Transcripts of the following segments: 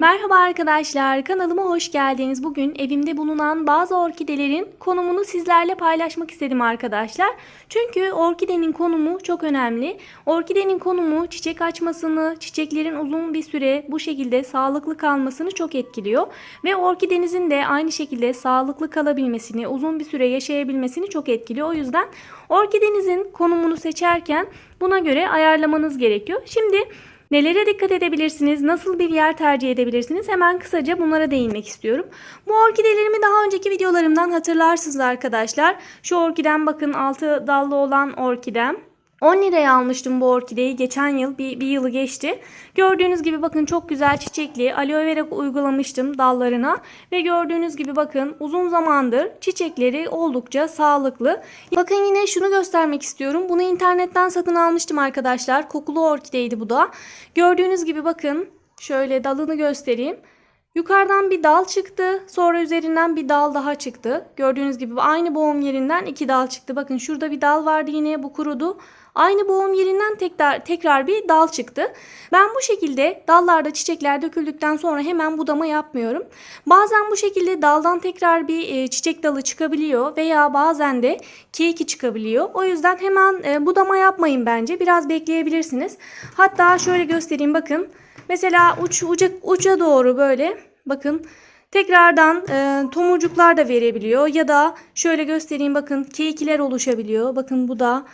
Merhaba arkadaşlar, kanalıma hoş geldiniz. Bugün evimde bulunan bazı orkidelerin konumunu sizlerle paylaşmak istedim arkadaşlar. Çünkü orkidenin konumu çok önemli. Orkidenin konumu çiçek açmasını, çiçeklerin uzun bir süre bu şekilde sağlıklı kalmasını çok etkiliyor. Ve orkidenizin de aynı şekilde sağlıklı kalabilmesini, uzun bir süre yaşayabilmesini çok etkiliyor. O yüzden orkidenizin konumunu seçerken buna göre ayarlamanız gerekiyor. Şimdi Nelere dikkat edebilirsiniz? Nasıl bir yer tercih edebilirsiniz? Hemen kısaca bunlara değinmek istiyorum. Bu orkidelerimi daha önceki videolarımdan hatırlarsınız arkadaşlar. Şu orkiden bakın altı dallı olan orkidem. 10 liraya almıştım bu orkideyi geçen yıl bir, bir yılı geçti. Gördüğünüz gibi bakın çok güzel çiçekli aloe vera uygulamıştım dallarına ve gördüğünüz gibi bakın uzun zamandır çiçekleri oldukça sağlıklı. Bakın yine şunu göstermek istiyorum. Bunu internetten satın almıştım arkadaşlar. Kokulu orkideydi bu da. Gördüğünüz gibi bakın şöyle dalını göstereyim. Yukarıdan bir dal çıktı. Sonra üzerinden bir dal daha çıktı. Gördüğünüz gibi aynı boğum yerinden iki dal çıktı. Bakın şurada bir dal vardı yine bu kurudu. Aynı boğum yerinden tekrar, tekrar bir dal çıktı. Ben bu şekilde dallarda çiçekler döküldükten sonra hemen budama yapmıyorum. Bazen bu şekilde daldan tekrar bir e, çiçek dalı çıkabiliyor veya bazen de keyki çıkabiliyor. O yüzden hemen e, budama yapmayın bence. Biraz bekleyebilirsiniz. Hatta şöyle göstereyim bakın. Mesela uç, uca, uca doğru böyle bakın tekrardan e, tomurcuklar da verebiliyor ya da şöyle göstereyim bakın keykiler oluşabiliyor. Bakın bu da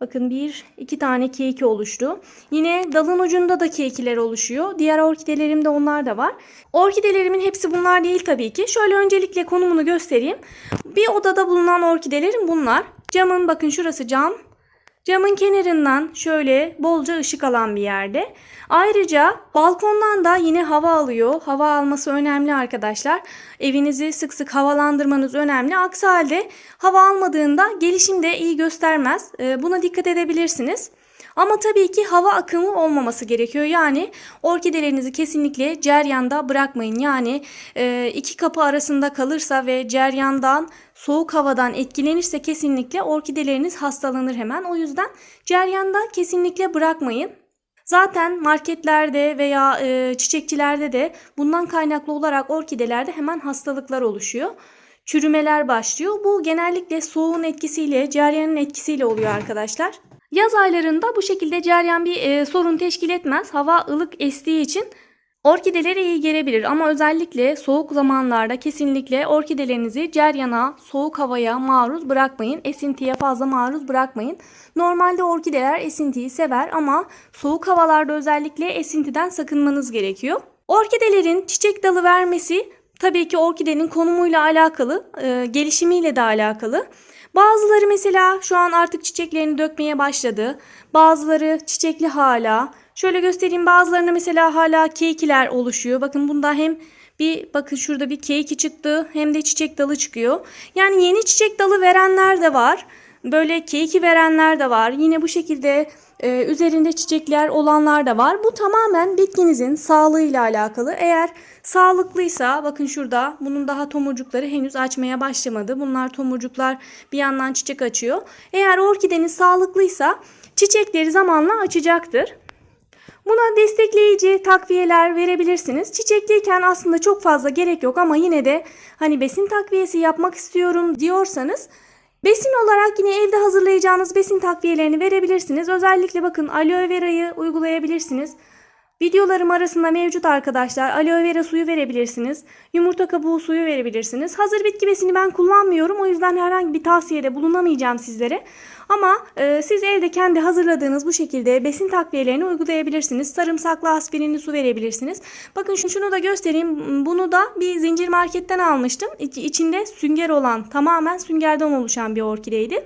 bakın bir iki tane keyki oluştu. Yine dalın ucunda da keykiler oluşuyor. Diğer orkidelerimde onlar da var. Orkidelerimin hepsi bunlar değil tabii ki. Şöyle öncelikle konumunu göstereyim. Bir odada bulunan orkidelerim bunlar. Camın bakın şurası cam. Camın kenarından şöyle bolca ışık alan bir yerde. Ayrıca balkondan da yine hava alıyor. Hava alması önemli arkadaşlar. Evinizi sık sık havalandırmanız önemli. Aksi halde hava almadığında gelişim de iyi göstermez. Ee, Buna dikkat edebilirsiniz. Ama tabii ki hava akımı olmaması gerekiyor. Yani orkidelerinizi kesinlikle ceryanda bırakmayın. Yani e, iki kapı arasında kalırsa ve ceryandan soğuk havadan etkilenirse kesinlikle orkideleriniz hastalanır hemen. O yüzden ceryanda kesinlikle bırakmayın. Zaten marketlerde veya e, çiçekçilerde de bundan kaynaklı olarak orkidelerde hemen hastalıklar oluşuyor. Çürümeler başlıyor. Bu genellikle soğuğun etkisiyle, ceryanın etkisiyle oluyor arkadaşlar. Yaz aylarında bu şekilde ceryan bir e, sorun teşkil etmez. Hava ılık estiği için orkidelere iyi gelebilir ama özellikle soğuk zamanlarda kesinlikle orkidelerinizi ceryana, soğuk havaya maruz bırakmayın. Esintiye fazla maruz bırakmayın. Normalde orkideler esintiyi sever ama soğuk havalarda özellikle esintiden sakınmanız gerekiyor. Orkidelerin çiçek dalı vermesi tabii ki orkidenin konumuyla alakalı, e, gelişimiyle de alakalı. Bazıları mesela şu an artık çiçeklerini dökmeye başladı. Bazıları çiçekli hala. Şöyle göstereyim bazılarına mesela hala keykiler oluşuyor. Bakın bunda hem bir bakın şurada bir keyki çıktı hem de çiçek dalı çıkıyor. Yani yeni çiçek dalı verenler de var. Böyle keyki verenler de var. Yine bu şekilde e, üzerinde çiçekler olanlar da var. Bu tamamen bitkinizin sağlığıyla alakalı. Eğer sağlıklıysa bakın şurada bunun daha tomurcukları henüz açmaya başlamadı. Bunlar tomurcuklar bir yandan çiçek açıyor. Eğer orkideniz sağlıklıysa çiçekleri zamanla açacaktır. Buna destekleyici takviyeler verebilirsiniz. Çiçekliyken aslında çok fazla gerek yok ama yine de hani besin takviyesi yapmak istiyorum diyorsanız Besin olarak yine evde hazırlayacağınız besin takviyelerini verebilirsiniz. Özellikle bakın aloe verayı uygulayabilirsiniz. Videolarım arasında mevcut arkadaşlar. Aloe vera suyu verebilirsiniz. Yumurta kabuğu suyu verebilirsiniz. Hazır bitki besini ben kullanmıyorum. O yüzden herhangi bir tavsiyede bulunamayacağım sizlere. Ama e, siz evde kendi hazırladığınız bu şekilde besin takviyelerini uygulayabilirsiniz. Sarımsaklı aspirinli su verebilirsiniz. Bakın şunu da göstereyim. Bunu da bir zincir marketten almıştım. İç, içinde sünger olan, tamamen süngerden oluşan bir orkideydi.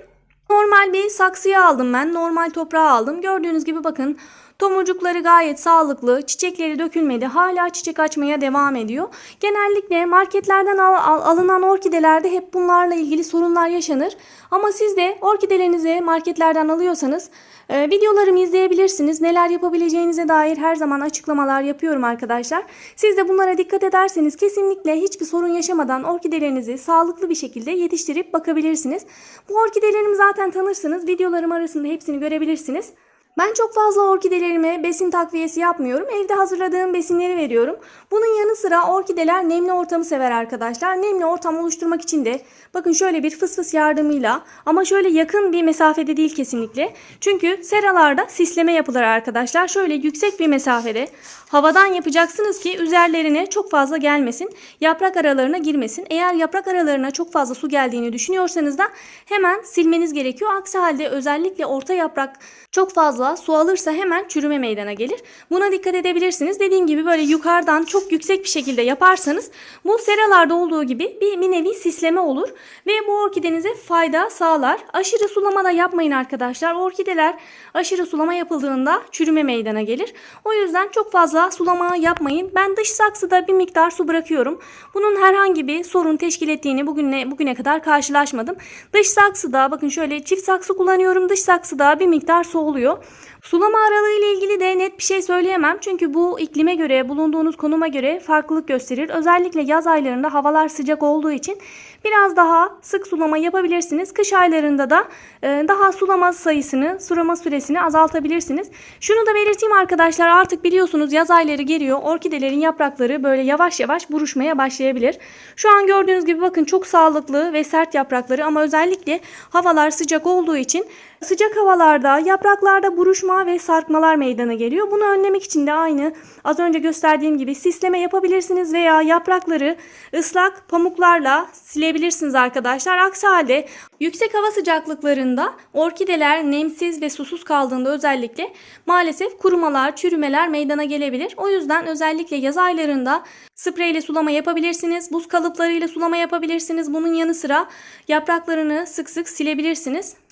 Normal bir saksıya aldım ben. Normal toprağa aldım. Gördüğünüz gibi bakın Tomurcukları gayet sağlıklı, çiçekleri dökülmedi, hala çiçek açmaya devam ediyor. Genellikle marketlerden al, al, alınan orkidelerde hep bunlarla ilgili sorunlar yaşanır. Ama siz de orkidelerinizi marketlerden alıyorsanız e, videolarımı izleyebilirsiniz. Neler yapabileceğinize dair her zaman açıklamalar yapıyorum arkadaşlar. Siz de bunlara dikkat ederseniz kesinlikle hiçbir sorun yaşamadan orkidelerinizi sağlıklı bir şekilde yetiştirip bakabilirsiniz. Bu orkidelerimi zaten tanırsınız. Videolarım arasında hepsini görebilirsiniz. Ben çok fazla orkidelerime besin takviyesi yapmıyorum. Evde hazırladığım besinleri veriyorum. Bunun yanı sıra orkideler nemli ortamı sever arkadaşlar. Nemli ortam oluşturmak için de bakın şöyle bir fıs fıs yardımıyla ama şöyle yakın bir mesafede değil kesinlikle. Çünkü seralarda sisleme yapılır arkadaşlar. Şöyle yüksek bir mesafede havadan yapacaksınız ki üzerlerine çok fazla gelmesin. Yaprak aralarına girmesin. Eğer yaprak aralarına çok fazla su geldiğini düşünüyorsanız da hemen silmeniz gerekiyor. Aksi halde özellikle orta yaprak çok fazla su alırsa hemen çürüme meydana gelir. Buna dikkat edebilirsiniz. Dediğim gibi böyle yukarıdan çok yüksek bir şekilde yaparsanız bu seralarda olduğu gibi bir, bir nevi sisleme olur ve bu orkidenize fayda sağlar. Aşırı sulama da yapmayın arkadaşlar. Orkideler aşırı sulama yapıldığında çürüme meydana gelir. O yüzden çok fazla sulama yapmayın. Ben dış saksıda bir miktar su bırakıyorum. Bunun herhangi bir sorun teşkil ettiğini bugüne bugüne kadar karşılaşmadım. Dış saksıda bakın şöyle çift saksı kullanıyorum. Dış saksıda bir miktar su oluyor. Sulama aralığı ile ilgili de net bir şey söyleyemem. Çünkü bu iklime göre, bulunduğunuz konuma göre farklılık gösterir. Özellikle yaz aylarında havalar sıcak olduğu için biraz daha sık sulama yapabilirsiniz. Kış aylarında da e, daha sulama sayısını, sulama süresini azaltabilirsiniz. Şunu da belirteyim arkadaşlar artık biliyorsunuz yaz ayları geliyor. Orkidelerin yaprakları böyle yavaş yavaş buruşmaya başlayabilir. Şu an gördüğünüz gibi bakın çok sağlıklı ve sert yaprakları ama özellikle havalar sıcak olduğu için Sıcak havalarda yapraklarda buruşma ve sarkmalar meydana geliyor. Bunu önlemek için de aynı az önce gösterdiğim gibi sisleme yapabilirsiniz veya yaprakları ıslak pamuklarla silebilirsiniz arkadaşlar. Aksi halde yüksek hava sıcaklıklarında orkideler nemsiz ve susuz kaldığında özellikle maalesef kurumalar, çürümeler meydana gelebilir. O yüzden özellikle yaz aylarında spreyle sulama yapabilirsiniz. Buz kalıplarıyla sulama yapabilirsiniz. Bunun yanı sıra yapraklarını sık sık silebilirsiniz.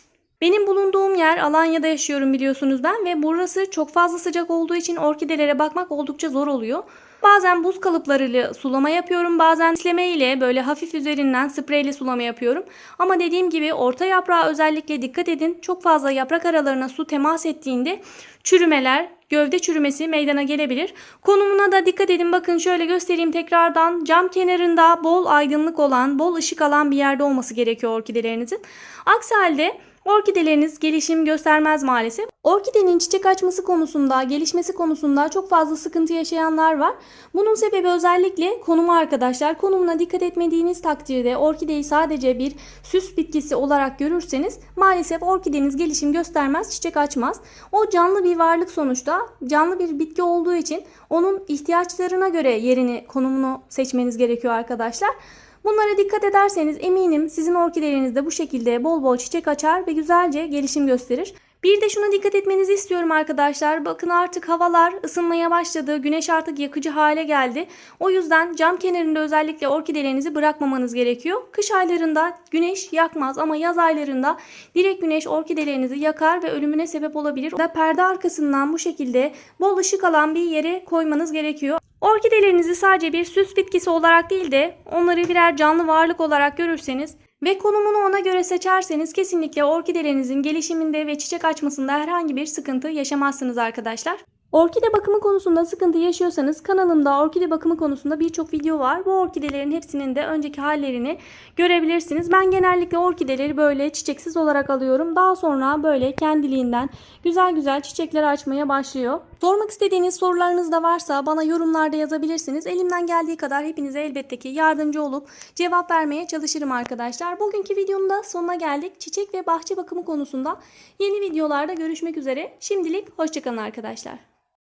Benim bulunduğum yer Alanya'da yaşıyorum biliyorsunuz ben ve burası çok fazla sıcak olduğu için orkidelere bakmak oldukça zor oluyor. Bazen buz kalıplarıyla sulama yapıyorum. Bazen sileme ile böyle hafif üzerinden spreyle sulama yapıyorum. Ama dediğim gibi orta yaprağa özellikle dikkat edin. Çok fazla yaprak aralarına su temas ettiğinde çürümeler, gövde çürümesi meydana gelebilir. Konumuna da dikkat edin. Bakın şöyle göstereyim tekrardan. Cam kenarında bol aydınlık olan, bol ışık alan bir yerde olması gerekiyor orkidelerinizin. Aksi halde Orkideleriniz gelişim göstermez maalesef. Orkidenin çiçek açması konusunda, gelişmesi konusunda çok fazla sıkıntı yaşayanlar var. Bunun sebebi özellikle konumu arkadaşlar. Konumuna dikkat etmediğiniz takdirde orkideyi sadece bir süs bitkisi olarak görürseniz maalesef orkideniz gelişim göstermez, çiçek açmaz. O canlı bir varlık sonuçta. Canlı bir bitki olduğu için onun ihtiyaçlarına göre yerini, konumunu seçmeniz gerekiyor arkadaşlar. Bunlara dikkat ederseniz eminim sizin orkideleriniz de bu şekilde bol bol çiçek açar ve güzelce gelişim gösterir. Bir de şuna dikkat etmenizi istiyorum arkadaşlar. Bakın artık havalar ısınmaya başladı. Güneş artık yakıcı hale geldi. O yüzden cam kenarında özellikle orkidelerinizi bırakmamanız gerekiyor. Kış aylarında güneş yakmaz ama yaz aylarında direkt güneş orkidelerinizi yakar ve ölümüne sebep olabilir. Da perde arkasından bu şekilde bol ışık alan bir yere koymanız gerekiyor. Orkidelerinizi sadece bir süs bitkisi olarak değil de onları birer canlı varlık olarak görürseniz ve konumunu ona göre seçerseniz kesinlikle orkidelerinizin gelişiminde ve çiçek açmasında herhangi bir sıkıntı yaşamazsınız arkadaşlar. Orkide bakımı konusunda sıkıntı yaşıyorsanız kanalımda orkide bakımı konusunda birçok video var. Bu orkidelerin hepsinin de önceki hallerini görebilirsiniz. Ben genellikle orkideleri böyle çiçeksiz olarak alıyorum. Daha sonra böyle kendiliğinden güzel güzel çiçekler açmaya başlıyor. Sormak istediğiniz sorularınız da varsa bana yorumlarda yazabilirsiniz. Elimden geldiği kadar hepinize elbette ki yardımcı olup cevap vermeye çalışırım arkadaşlar. Bugünkü videonun da sonuna geldik. Çiçek ve bahçe bakımı konusunda yeni videolarda görüşmek üzere. Şimdilik hoşçakalın arkadaşlar.